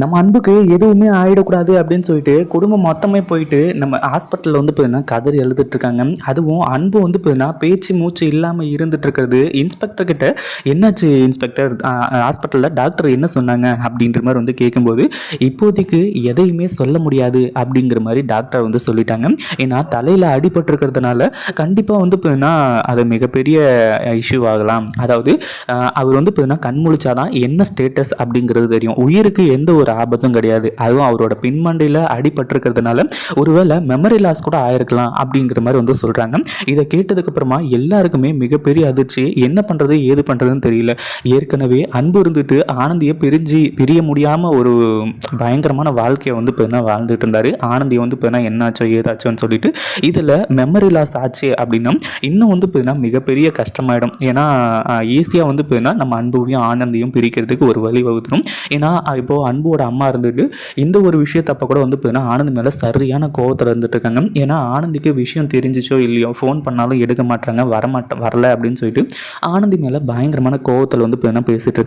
நம்ம அன்புக்கு எதுவுமே ஆகிடக்கூடாது அப்படின்னு சொல்லிட்டு குடும்பம் மொத்தமே போயிட்டு நம்ம ஹாஸ்பிட்டலில் வந்து பார்த்தீங்கன்னா கதறி எழுதிட்டுருக்காங்க அதுவும் அன்பு வந்து பார்த்தீங்கன்னா பேச்சு மூச்சு இல்லாமல் இருந்துட்டு இருக்கிறது இன்ஸ்பெக்டர் கிட்ட என்னாச்சு இன்ஸ்பெக்டர் ஹாஸ்பிட்டலில் டாக்டர் என்ன சொன்னாங்க? அப்படின்ற மாதிரி வந்து கேட்கும்போது இப்போதைக்கு எதையுமே சொல்ல முடியாது. அப்படிங்கிற மாதிரி டாக்டர் வந்து சொல்லிட்டாங்க. ஏன்னா தலையில் அடிபட்டிருக்கிறதுனால கண்டிப்பாக வந்து பார்த்தீங்கன்னா அது மிகப்பெரிய இஷ்யூ ஆகலாம். அதாவது அவர் வந்து பார்த்தீங்கன்னா கண் முழிச்சாதான் என்ன ஸ்டேட்டஸ் அப்படிங்கிறது தெரியும். உயிருக்கு எந்த ஒரு ஒரு ஆபத்தும் கிடையாது. அதுவும் அவரோட பின்மண்டையில் அடிபட்டிருக்கிறதுனால ஒருவேளை மெமரி லாஸ் கூட ஆயிருக்கலாம் அப்படிங்கிற மாதிரி வந்து சொல்கிறாங்க இதை கேட்டதுக்கு அப்புறமா எல்லாருக்குமே மிகப்பெரிய அதிர்ச்சி. என்ன பண்ணுறது ஏது பண்ணுறதுன்னு தெரியல. ஏற்கனவே அன்பு இருந்துட்டு ஆனந்தியை பிரிஞ்சு பிரிய முடியாமல் ஒரு பயங்கரமான வாழ்க்கையை வந்து இப்போ என்ன வாழ்ந்துட்டு இருந்தார். ஆனந்தியை வந்து இப்போ என்னாச்சோ ஏதாச்சோன்னு சொல்லிட்டு இதில் மெமரி லாஸ் ஆச்சு அப்படின்னா இன்னும் வந்து இப்போ மிகப்பெரிய கஷ்டமாயிடும். ஏன்னா ஈஸியாக வந்து இப்போ நம்ம அன்புவையும் ஆனந்தியும் பிரிக்கிறதுக்கு ஒரு வழி வகுத்துடும் ஏன்னா இப்போது ஆனந்தோட அம்மா இருந்துட்டு இந்த ஒரு விஷயத்தப்ப கூட வந்து பார்த்தீங்கன்னா ஆனந்த் மேலே சரியான கோவத்தில் இருந்துட்டு இருக்காங்க. ஏன்னா ஆனந்திக்கு விஷயம் தெரிஞ்சிச்சோ இல்லையோ ஃபோன் பண்ணாலும் எடுக்க மாட்டாங்க வரமாட்ட வரல அப்படின்னு சொல்லிட்டு ஆனந்தி மேலே பயங்கரமான கோவத்தில் வந்து பார்த்தீங்கன்னா பேசிட்டு இருக்காங்க.